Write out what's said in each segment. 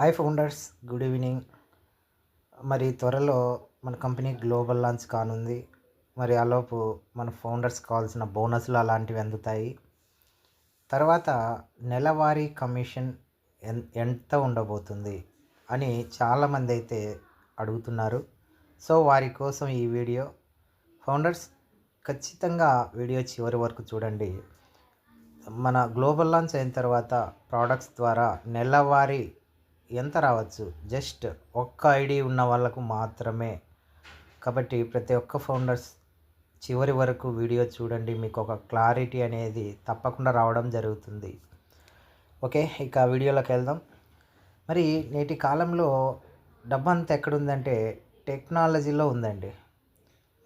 Hi founders good evening. మరి త్వరలో మన కంపెనీ గ్లోబల్ లాంచ్ కానుంది. మరి ఆలోపు మన ఫౌండర్స్ కావాల్సిన బోనస్లు అలాంటివి అందుతాయి. తర్వాత నెలవారీ కమిషన్ ఎంత ఉండబోతుంది అని చాలామంది అయితే అడుగుతున్నారు. సో వారి కోసం ఈ వీడియో. ఫౌండర్స్ ఖచ్చితంగా వీడియో చివరి వరకు చూడండి. మన గ్లోబల్ లాంచ్ అయిన తర్వాత ప్రోడక్ట్స్ ద్వారా నెలవారీ ఎంత రావచ్చు? జస్ట్ ఒక్క ఐడి ఉన్న వాళ్ళకు మాత్రమే. కాబట్టి ప్రతి ఒక్క ఫౌండర్స్ చివరి వరకు వీడియో చూడండి. మీకు ఒక క్లారిటీ అనేది తప్పకుండా రావడం జరుగుతుంది. ఓకే ఇక వీడియోలోకి వెళ్దాం. మరి నేటి కాలంలో డబ్బు అంత ఎక్కడుందంటే టెక్నాలజీలో ఉందండి.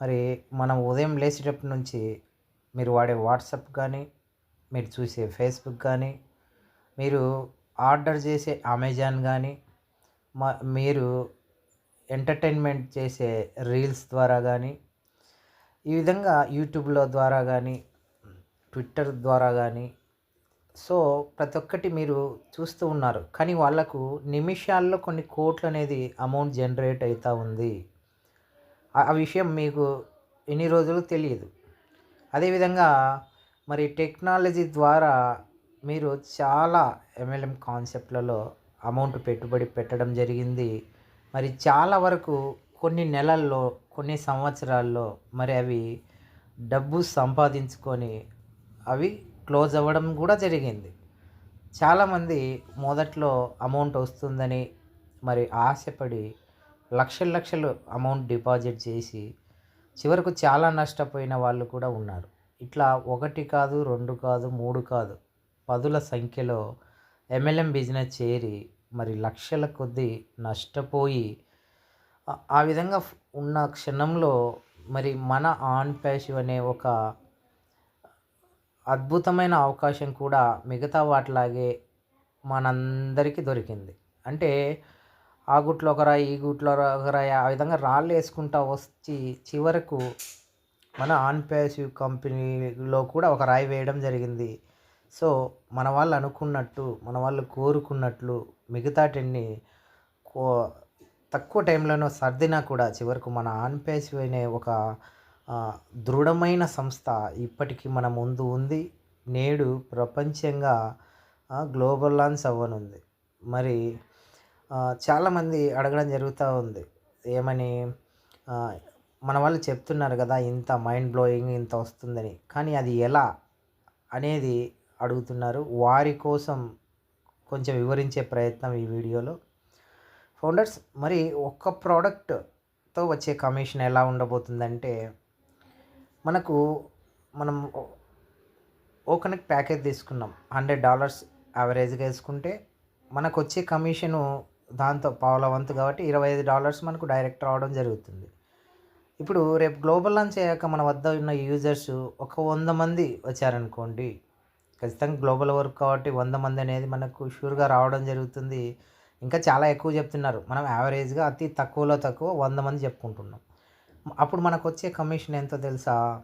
మరి మనం ఉదయం లేచేటప్పటి నుంచి మీరు వాడే వాట్సాప్ కానీ మీరు చూసే ఫేస్బుక్ కానీ మీరు ఆర్డర్ చేసే అమెజాన్ కానీ మా మీరు ఎంటర్టైన్మెంట్ చేసే రీల్స్ ద్వారా కానీ ఈ విధంగా యూట్యూబ్లో ద్వారా కానీ ట్విట్టర్ ద్వారా కానీ సో ప్రతి ఒక్కటి మీరు చూస్తూ ఉన్నారు. కానీ వాళ్ళకు నిమిషాల్లో కొన్ని కోట్లు అనేది అమౌంట్ జనరేట్ అవుతూ ఉంది. ఆ విషయం మీకు ఎన్ని రోజులు తెలియదు. అదేవిధంగా మరి టెక్నాలజీ ద్వారా మీరు చాలా ఎంఎల్ఎం కాన్సెప్ట్లలో అమౌంట్ పెట్టుబడి పెట్టడం జరిగింది. మరి చాలా వరకు కొన్ని నెలల్లో కొన్ని సంవత్సరాల్లో మరి అవి డబ్బు సంపాదించుకొని అవి క్లోజ్ అవ్వడం కూడా జరిగింది. చాలామంది మొదట్లో అమౌంట్ వస్తుందని మరి ఆశపడి లక్షల లక్షలు అమౌంట్ డిపాజిట్ చేసి చివరకు చాలా నష్టపోయిన వాళ్ళు కూడా ఉన్నారు. ఇట్లా ఒకటి కాదు రెండు కాదు మూడు కాదు. పదుల సంఖ్యలో ఎంఎల్ఎం బిజినెస్ చేరి మరి లక్షల కొద్దీ నష్టపోయి ఆ- విధంగా ఉన్న క్షణంలో మరి మన ఆన్ ప్యాసివ్ అనే ఒక అద్భుతమైన అవకాశం కూడా మిగతా వాటిలాగే మనందరికీ దొరికింది. అంటే ఆ గుట్లో ఒక రాయి ఈ గుట్లో ఒక రాయి ఆ విధంగా రాళ్ళు వేసుకుంటా వచ్చి చివరకు మన ఆన్ ప్యాసివ్ కంపెనీలో కూడా ఒక రాయి వేయడం జరిగింది. సో మన వాళ్ళు అనుకున్నట్టు మన వాళ్ళు కోరుకున్నట్లు మిగతాటిని కో తక్కువ టైంలోనో సర్దినా కూడా చివరకు మన ఆన్ అనే ఒక దృఢమైన సంస్థ ఇప్పటికీ మన ముందు ఉంది. నేడు ప్రపంచంగా గ్లోబల్ లాంచ్ అవ్వనుంది. మరి చాలామంది అడగడం జరుగుతూ ఉంది. ఏమని మన వాళ్ళు చెప్తున్నారు కదా ఇంత మైండ్ బ్లోయింగ్ ఇంత వస్తుందని. కానీ అది ఎలా అనేది అడుగుతున్నారు. వారి కోసం కొంచెం వివరించే ప్రయత్నం ఈ వీడియోలో. ఫౌండర్స్ మరి ఒక్క ప్రోడక్ట్తో వచ్చే కమిషన్ ఎలా ఉండబోతుందంటే మనకు మనం ఓ కనెక్ట్ ప్యాకేజ్ తీసుకున్నాం. హండ్రెడ్ డాలర్స్ యావరేజ్గా వేసుకుంటే మనకు వచ్చే కమిషను దాంతో పావుల వంతు కాబట్టి ఇరవై ఐదు డాలర్స్ మనకు డైరెక్ట్ రావడం జరుగుతుంది. ఇప్పుడు రేపు గ్లోబల్ లాంచ్ అయ్యాక మన వద్ద ఉన్న యూజర్స్ ఒక వంద మంది వచ్చారనుకోండి ఖచ్చితంగా గ్లోబల్ వర్క్ కాబట్టి వంద మంది అనేది మనకు షూర్గా రావడం జరుగుతుంది. ఇంకా చాలా ఎక్కువ చెప్తున్నారు. మనం యావరేజ్గా అతి తక్కువలో తక్కువ వంద మంది చెప్పుకుంటున్నాం. అప్పుడు మనకు వచ్చే కమిషన్ ఎంతో తెలుసా?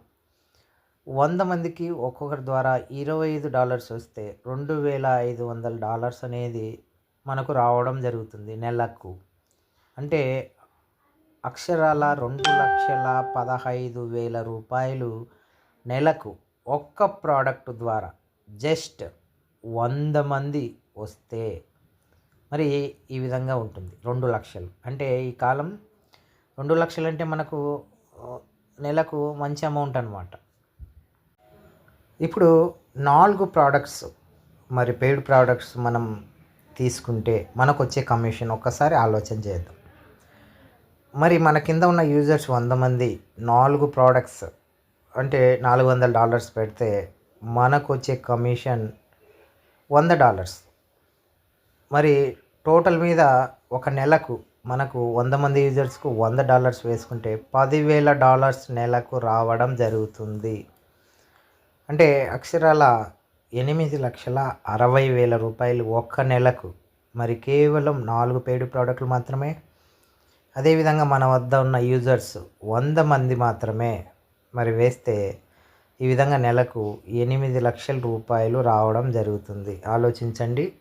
వంద మందికి ఒక్కొక్కరి ద్వారా ఇరవై ఐదు డాలర్స్ వస్తే రెండు వేల ఐదు వందల డాలర్స్ అనేది మనకు రావడం జరుగుతుంది నెలకు. అంటే అక్షరాల రెండు లక్షల పదహైదు వేల రూపాయలు నెలకు ఒక్క ప్రోడక్ట్ ద్వారా. జస్ట్ వంద మంది వస్తే మరి ఈ విధంగా ఉంటుంది. రెండు లక్షలు. అంటే ఈ కాలం రెండు లక్షలు అంటే మనకు నెలకు మంచి అమౌంట్ అనమాట ఇప్పుడు నాలుగు ప్రోడక్ట్స్ మరి పెయిడ్ ప్రోడక్ట్స్ మనం తీసుకుంటే మనకు వచ్చే కమిషన్ ఒక్కసారి ఆలోచన చేద్దాం. మరి మన కింద ఉన్న యూజర్స్ వంద మంది నాలుగు ప్రోడక్ట్స్ అంటే నాలుగు వందల డాలర్స్ పెడితే మనకు వచ్చే కమిషన్ వంద డాలర్స్. మరి టోటల్ మీద ఒక నెలకు మనకు వంద మంది యూజర్స్కు వంద డాలర్స్ వేసుకుంటే పదివేల డాలర్స్ నెలకు రావడం జరుగుతుంది. అంటే అక్షరాల ఎనిమిది లక్షల అరవై వేల రూపాయలు ఒక్క నెలకు. మరి కేవలం నాలుగు పేడు ప్రోడక్ట్లు మాత్రమే. అదేవిధంగా మన వద్ద ఉన్న యూజర్స్ వంద మంది మాత్రమే. మరి వేస్తే ఈ విధంగా నెలకు ఎనిమిది లక్షల రూపాయలు రావడం జరుగుతుంది. ఆలోచించండి.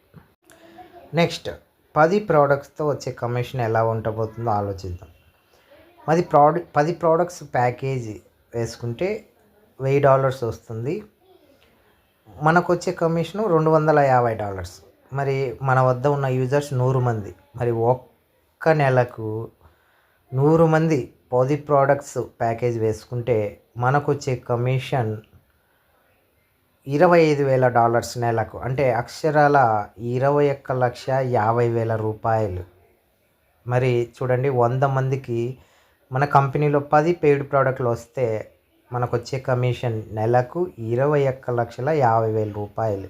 నెక్స్ట్ పది ప్రోడక్ట్స్తో వచ్చే కమిషన్ ఎలా ఉండబోతుందో ఆలోచిద్దాం. మాది ప్రోడక్ట్ పది ప్రోడక్ట్స్ ప్యాకేజీ వేసుకుంటే వెయ్యి డాలర్స్ వస్తుంది. మనకు వచ్చే కమిషను రెండు వందల యాభై డాలర్స్. మరి మన వద్ద ఉన్న యూజర్స్ నూరు మంది. మరి ఒక్క నెలకు నూరు మంది పది ప్రోడక్ట్స్ ప్యాకేజ్ వేసుకుంటే మనకు వచ్చే కమిషన్ ఇరవై ఐదు వేల డాలర్స్ నెలకు. అంటే అక్షరాల ఇరవై ఒక్క లక్ష యాభై వేల రూపాయలు. మరి చూడండి వంద మందికి మన కంపెనీలో పది పెయిడ్ ప్రోడక్ట్లు వస్తే మనకు వచ్చే కమిషన్ నెలకు ఇరవై ఒక్క లక్షల యాభై వేల రూపాయలు.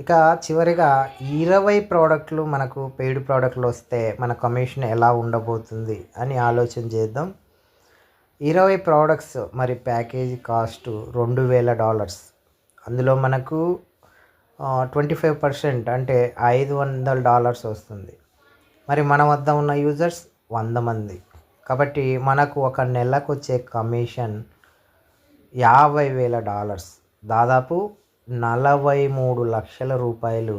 ఇక చివరిగా ఇరవై ప్రోడక్ట్లు మనకు పెయిడ్ ప్రోడక్ట్లు వస్తే మన కమిషన్ ఎలా ఉండబోతుంది అని ఆలోచన చేద్దాం. ఇరవై ప్రోడక్ట్స్ మరి ప్యాకేజీ కాస్ట్ రెండు వేల డాలర్స్ అందులో మనకు ట్వంటీ ఫైవ్ పర్సెంట్ అంటే ఐదు వందల డాలర్స్ వస్తుంది. మరి మన వద్ద ఉన్న యూజర్స్ వంద మంది. కాబట్టి మనకు ఒక నెలకు వచ్చే కమిషన్ యాభై వేల డాలర్స్ దాదాపు నలభై మూడు లక్షల రూపాయలు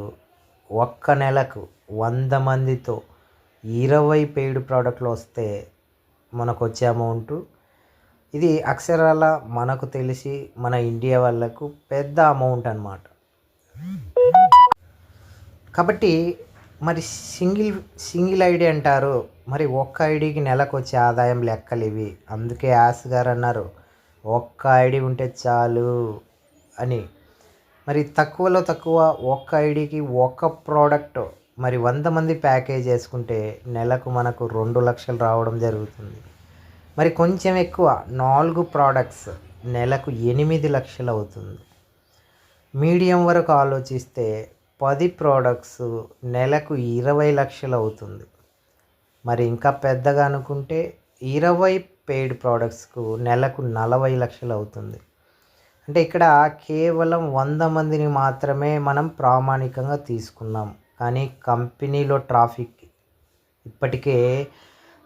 ఒక్క నెలకు వంద మందితో ఇరవై పెయిడ్ ప్రోడక్ట్లు వస్తే మనకు వచ్చే అమౌంట్ ఇది అక్షరాల మనకు తెలిసి మన ఇండియా వాళ్ళకు పెద్ద అమౌంట్ అనమాట కాబట్టి మరి సింగిల్ సింగిల్ ఐడి అంటారు. మరి ఒక్క ఐడికి నెలకు వచ్చే ఆదాయం లెక్కలు ఇవి. అందుకే యాస్ గారు అన్నారు ఒక్క ఐడి ఉంటే చాలు అని. మరి తక్కువలో తక్కువ ఒక్క ఐడికి ఒక్క ప్రోడక్ట్ మరి వంద మంది ప్యాకేజ్ చేసుకుంటే నెలకు మనకు రెండు లక్షలు రావడం జరుగుతుంది. మరి కొంచెం ఎక్కువ నాలుగు ప్రోడక్ట్స్ నెలకు ఎనిమిది లక్షలు అవుతుంది. మీడియం వరకు ఆలోచిస్తే పది ప్రోడక్ట్స్ నెలకు ఇరవై లక్షలు అవుతుంది. మరి ఇంకా పెద్దగా అనుకుంటే ఇరవై పెయిడ్ ప్రోడక్ట్స్కు నెలకు నలభై లక్షలు అవుతుంది. అంటే ఇక్కడ కేవలం వంద మందిని మాత్రమే మనం ప్రామాణికంగా తీసుకున్నాం. కానీ కంపెనీలో ట్రాఫిక్ ఇప్పటికే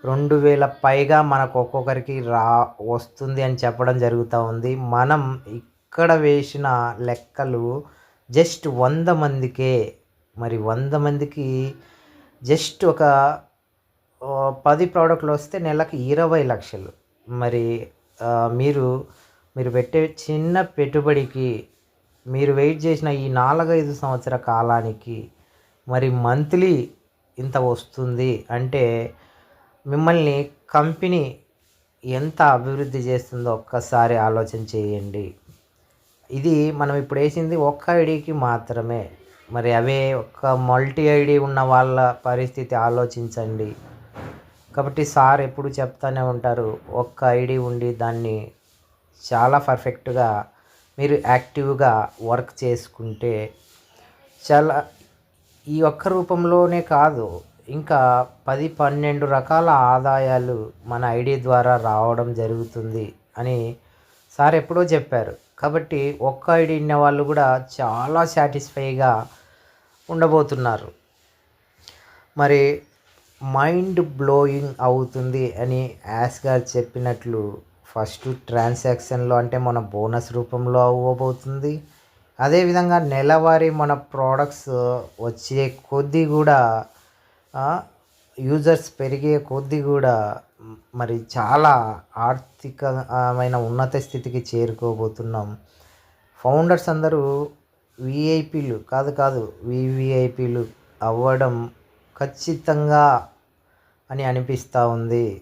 రెండు వేల పైగా మనకు ఒక్కొక్కరికి రా వస్తుంది అని చెప్పడం జరుగుతూ ఉంది. మనం ఇక్కడ వేసిన లెక్కలు జస్ట్ వంద మందికే మరి వంద మందికి జస్ట్ ఒక పది ప్రోడక్ట్లు వస్తే నెలకు ఇరవై లక్షలు. మరి మీరు మీరు పెట్టే చిన్న పెట్టుబడికి మీరు వెయిట్ చేసిన ఈ నాలుగైదు సంవత్సర కాలానికి మరి మంత్లీ ఇంత వస్తుంది అంటే మిమ్మల్ని కంపెనీ ఎంత అభివృద్ధి చేస్తుందో ఒక్కసారి ఆలోచన చేయండి. ఇది మనం ఇప్పుడు వేసింది ఒక్క ఐడికి మాత్రమే. మరి అవే ఒక్క మల్టీ ఐడి ఉన్న వాళ్ళ పరిస్థితి ఆలోచించండి. కాబట్టి సార్ ఎప్పుడు చెప్తానే ఉంటారు ఒక్క ఐడి ఉండి దాన్ని చాలా పర్ఫెక్ట్గా మీరు యాక్టివ్గా వర్క్ చేసుకుంటే చాలా ఈ ఒక్క రూపంలోనే కాదు ఇంకా పది పన్నెండు రకాల ఆదాయాలు మన ఐడి ద్వారా రావడం జరుగుతుంది అని సార్ ఎప్పుడో చెప్పారు. కాబట్టి ఒక్క ఐడి ఉన్న వాళ్ళు కూడా చాలా సాటిస్ఫైగా ఉండబోతున్నారు. మరి మైండ్ బ్లోయింగ్ అవుతుంది అని యాస్ గారు చెప్పినట్లు ఫస్ట్ ట్రాన్సాక్షన్లో అంటే మన బోనస్ రూపంలో అవ్వబోతుంది. అదేవిధంగా నెలవారీ మన ప్రోడక్ట్స్ వచ్చే కొద్దీ కూడా యూజర్స్ పెరిగే కొద్దీ కూడా మరి చాలా ఆర్థికమైన ఉన్నత స్థితికి చేరుకోబోతున్నాం. ఫౌండర్స్ అందరూ విఐపీలు కాదు కాదు వివిఐపీలు అవ్వడం ఖచ్చితంగా అని అనిపిస్తూ ఉంది.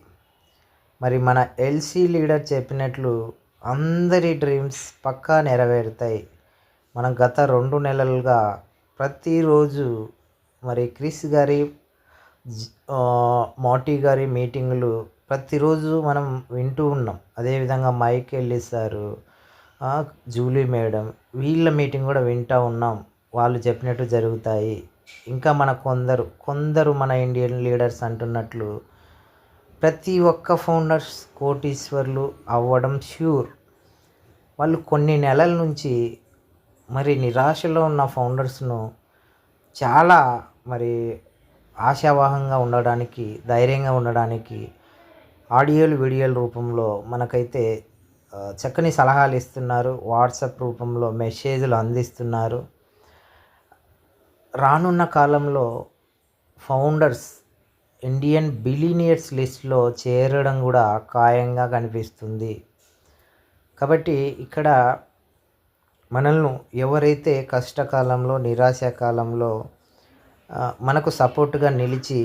మరి మన ఎల్సీ లీడర్ చెప్పినట్లు అందరి డ్రీమ్స్ పక్కా నెరవేరుతాయి. మనం గత రెండు నెలలుగా ప్రతిరోజు మరి క్రిస్ గారి మోటీ గారి మీటింగులు ప్రతిరోజు మనం వింటూ ఉన్నాం. అదేవిధంగా మైక్ వెళ్ళిస్తారు జూలీ మేడం వీళ్ళ మీటింగ్ కూడా వింటూ ఉన్నాం. వాళ్ళు చెప్పినట్టు జరుగుతాయి. ఇంకా మన కొందరు కొందరు మన ఇండియన్ లీడర్స్ అంటున్నట్లు ప్రతి ఒక్క ఫౌండర్స్ కోటీశ్వర్లు అవ్వడం ష్యూర్. వాళ్ళు కొన్ని నెలల నుంచి మరి నిరాశలో ఉన్న ఫౌండర్స్ను చాలా మరి ఆశావాహంగా ఉండడానికి ధైర్యంగా ఉండడానికి ఆడియోలు వీడియోల రూపంలో మనకైతే చక్కని సలహాలు ఇస్తున్నారు. వాట్సాప్ రూపంలో మెసేజ్లు అందిస్తున్నారు. రానున్న కాలంలో ఫౌండర్స్ ఇండియన్ బిలీనియర్స్ లిస్ట్లో చేరడం కూడా ఖాయంగా కనిపిస్తుంది. కాబట్టి ఇక్కడ మనల్ని ఎవరైతే కష్టకాలంలో నిరాశ కాలంలో మనకు సపోర్ట్గా నిలిచి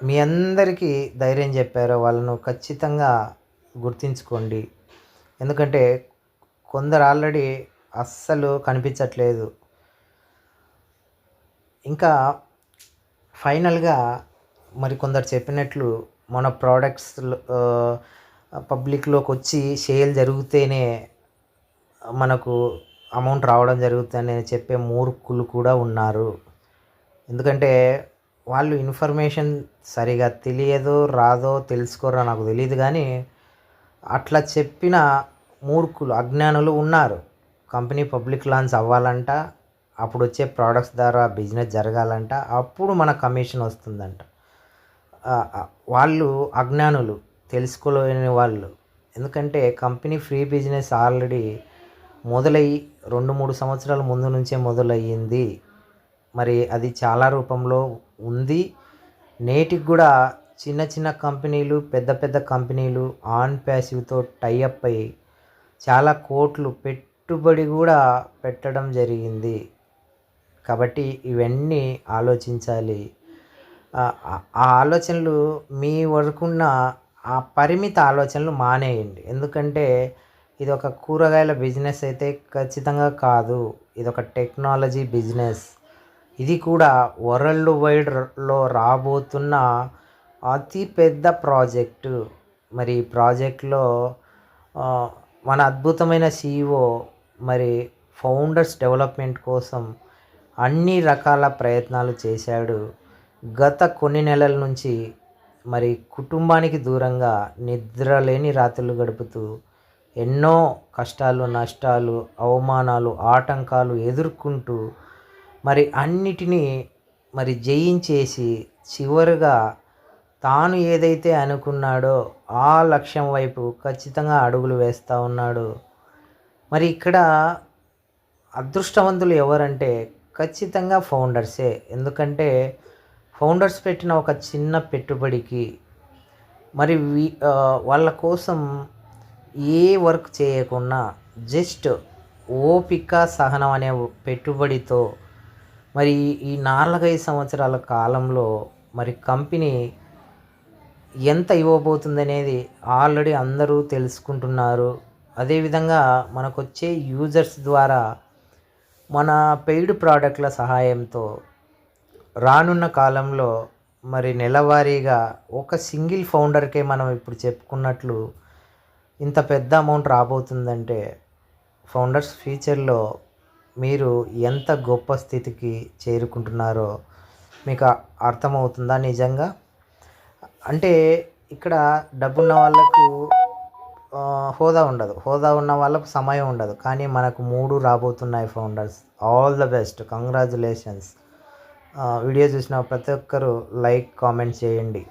మీ అందరికీ ధైర్యం చెప్పారో వాళ్ళను ఖచ్చితంగా గుర్తించుకోండి. ఎందుకంటే కొందరు ఆల్రెడీ అస్సలు కనిపించట్లేదు. ఇంకా ఫైనల్గా మరి కొందరు చెప్పినట్లు మన ప్రోడక్ట్స్ పబ్లిక్లోకి వచ్చి సేల్ జరిగితేనే మనకు అమౌంట్ రావడం జరుగుతుందని చెప్పే మూర్ఖులు కూడా ఉన్నారు. ఎందుకంటే వాళ్ళు ఇన్ఫర్మేషన్ సరిగా తెలియదో రాదో తెలుసుకోరో నాకు తెలియదు కానీ అట్లా చెప్పిన మూర్ఖులు అజ్ఞానులు ఉన్నారు. కంపెనీ పబ్లిక్ లాంచ్ అవ్వాలంట అప్పుడు వచ్చే ప్రోడక్ట్స్ ద్వారా బిజినెస్ జరగాలంట అప్పుడు మన కమిషన్ వస్తుందంట. వాళ్ళు అజ్ఞానులు తెలుసుకోలేని వాళ్ళు. ఎందుకంటే కంపెనీ ఫ్రీ బిజినెస్ ఆల్రెడీ మొదలయ్యి రెండు మూడు సంవత్సరాల ముందు నుంచే మొదలయ్యింది. మరి అది చాలా రూపంలో ఉంది. నేటికి కూడా చిన్న చిన్న కంపెనీలు పెద్ద పెద్ద కంపెనీలు ఆన్ ప్యాసివ్తో టైఅప్ అయ్యి చాలా కోట్లు పెట్టుబడి కూడా పెట్టడం జరిగింది. కాబట్టి ఇవన్నీ ఆలోచించాలి. ఆ ఆ ఆలోచనలు మీ వరకున్న ఆ పరిమిత ఆలోచనలు మానేయండి. ఎందుకంటే ఇది ఒక కూరగాయల బిజినెస్ అయితే ఖచ్చితంగా కాదు. ఇది ఒక టెక్నాలజీ బిజినెస్. ఇది కూడా వరల్డ్ వైడ్లో రాబోతున్న అతి పెద్ద ప్రాజెక్టు. మరి ఈ ప్రాజెక్ట్లో మన అద్భుతమైన సీఈఓ మరి ఫౌండర్స్ డెవలప్మెంట్ కోసం అన్ని రకాల ప్రయత్నాలు చేశాడు. గత కొన్ని నెలల నుంచి మరి కుటుంబానికి దూరంగా నిద్ర లేని రాత్రులు గడుపుతూ ఎన్నో కష్టాలు నష్టాలు అవమానాలు ఆటంకాలు ఎదుర్కొంటూ మరి అన్నిటినీ మరి జయించేసి చివరిగా తాను ఏదైతే అనుకున్నాడో ఆ లక్ష్యం వైపు ఖచ్చితంగా అడుగులు వేస్తూ ఉన్నాడు. మరి ఇక్కడ అదృష్టవంతులు ఎవరంటే ఖచ్చితంగా ఫౌండర్సే. ఎందుకంటే ఫౌండర్స్ పెట్టిన ఒక చిన్న పెట్టుబడికి మరి వీ వాళ్ళ కోసం ఏ వర్క్ చేయకుండా జస్ట్ ఓపిక సహనం అనే పెట్టుబడితో మరి ఈ నాలుగైదు సంవత్సరాల కాలంలో మరి కంపెనీ ఎంత ఇవ్వబోతుందనేది ఆల్రెడీ అందరూ తెలుసుకుంటున్నారు. అదేవిధంగా మనకు వచ్చే యూజర్స్ ద్వారా మన పెయిడ్ ప్రోడక్ట్ల సహాయంతో రానున్న కాలంలో మరి నెలవారీగా ఒక సింగిల్ ఫౌండర్కే మనం ఇప్పుడు చెప్పుకున్నట్లు ఇంత పెద్ద అమౌంట్ రాబోతుందంటే ఫౌండర్స్ ఫ్యూచర్లో మీరు ఎంత గొప్ప స్థితికి చేరుకుంటున్నారో మీకు అర్థమవుతుందా నిజంగా? అంటే ఇక్కడ డబ్బున్న వాళ్ళకు హోదా ఉండదు. హోదా ఉన్న వాళ్ళకు సమయం ఉండదు. కానీ మనకు మూడు రాబోతున్నాయి founders. All the best. Congratulations. Video చూసిన ప్రతి ఒక్కరూ లైక్ కామెంట్ చేయండి.